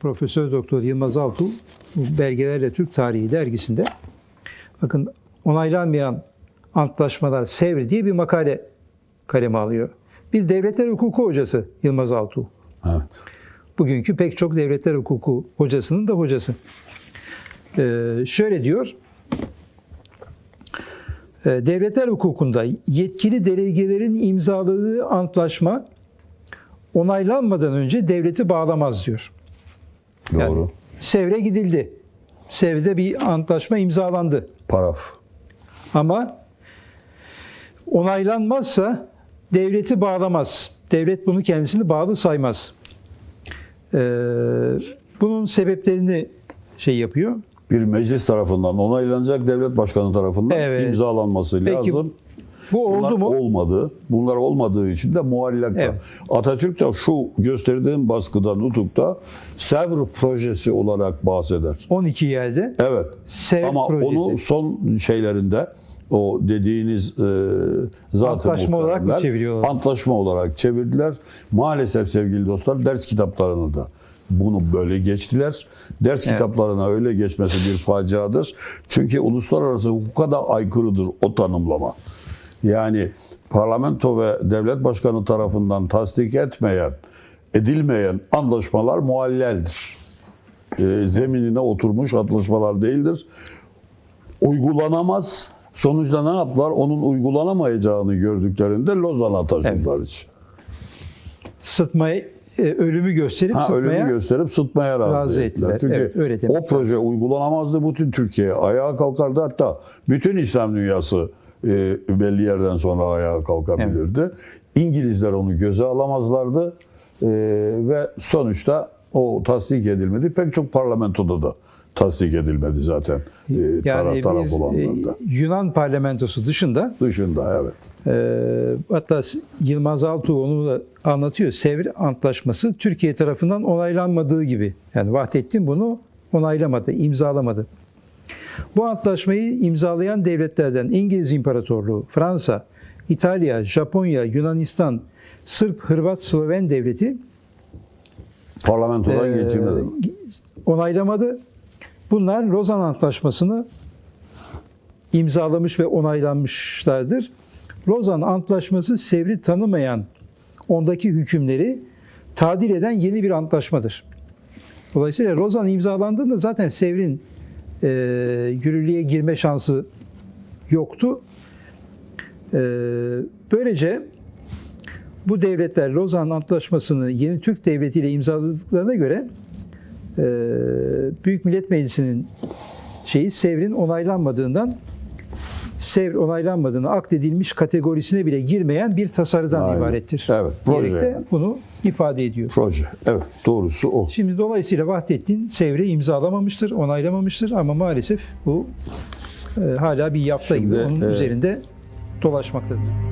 Profesör Doktor Yılmaz Altuğ Belgelerle Türk Tarihi dergisinde bakın onaylanmayan antlaşmalar Sevr diye bir makale kaleme alıyor. Bir devletler hukuku hocası Yılmaz Altuğ. Evet. Bugünkü pek çok devletler hukuku hocasının da hocası. Ee, şöyle diyor. "E, Devletler hukukunda yetkili delegelerin imzaladığı antlaşma onaylanmadan önce devleti bağlamaz diyor. Doğru. Yani Sevr'e gidildi. Sevr'de bir antlaşma imzalandı. Paraf. Ama onaylanmazsa devleti bağlamaz. Devlet bunu kendisini bağlı saymaz. Ee, bunun sebeplerini şey yapıyor. Bir meclis tarafından onaylanacak devlet başkanı tarafından Evet. imzalanması Peki, lazım. Bu oldu Bunlar mu? olmadı. Bunlar olmadığı için de muallakta. Evet. Atatürk de şu gösterdiğim baskıda, nutukta Sevr projesi olarak bahseder. 12 yerde Evet. Sevr Ama projesi. onu son şeylerinde o dediğiniz e, zaten Antlaşma olarak mı çeviriyorlar? Antlaşma olarak çevirdiler. Maalesef sevgili dostlar ders kitaplarını da bunu böyle geçtiler. Ders Evet. kitaplarına öyle geçmesi bir faciadır. Çünkü uluslararası hukuka da aykırıdır o tanımlama. Yani parlamento ve devlet başkanı tarafından tasdik etmeyen, edilmeyen anlaşmalar mualleldir. E, zeminine oturmuş antlaşmalar değildir uygulanamaz. Sonuçta ne yaptılar? Onun uygulanamayacağını gördüklerinde Lozan'a taşıdılar için. sıtmayı e, ölümü gösterip Ha, sıtmaya ölümü gösterip sıtmaya razı, razı ettiler. ettiler. Çünkü Evet, öyle demek o proje uygulanamazdı. Bütün Türkiye ayağa kalkardı. Hatta bütün İslam dünyası e, belli yerden sonra ayağa kalkabilirdi. İngilizler onu göze alamazlardı. E, ve sonuçta o tasdik edilmedi. Pek çok parlamentoda da tasdik edilmedi zaten. E, yani taraf, taraf bir, olanlarda. e, Yunan parlamentosu dışında Dışında evet. Ee, hatta Yılmaz Altuğ onu da anlatıyor. Sevr Antlaşması Türkiye tarafından onaylanmadığı gibi. Yani Vahdettin bunu onaylamadı, imzalamadı. Bu antlaşmayı imzalayan devletlerden İngiliz İmparatorluğu, Fransa, İtalya, Japonya, Yunanistan, Sırp, Hırvat, Sloven devleti Parlamentodan e, geçirmedi. onaylamadı. Bunlar Lozan Antlaşması'nı imzalamış ve onaylanmışlardır. Lozan Antlaşması Sevr'i tanımayan ondaki hükümleri tadil eden yeni bir antlaşmadır. Dolayısıyla Lozan imzalandığında zaten Sevr'in e, yürürlüğe girme şansı yoktu. E, böylece bu devletler Lozan Antlaşması'nı yeni Türk Devleti ile imzaladıklarına göre e, Büyük Millet Meclisi'nin şeyi Sevr'in onaylanmadığından Sevr onaylanmadığını akdedilmiş kategorisine bile girmeyen bir tasarıdan Aynen. ibarettir. Evet, proje Diyerek de bunu ifade ediyor. Proje. Evet, doğrusu o. Şimdi dolayısıyla Vahdettin Sevr'i imzalamamıştır, onaylamamıştır ama maalesef bu e, hala bir gibi Şimdi, onun e, üzerinde dolaşmaktadır.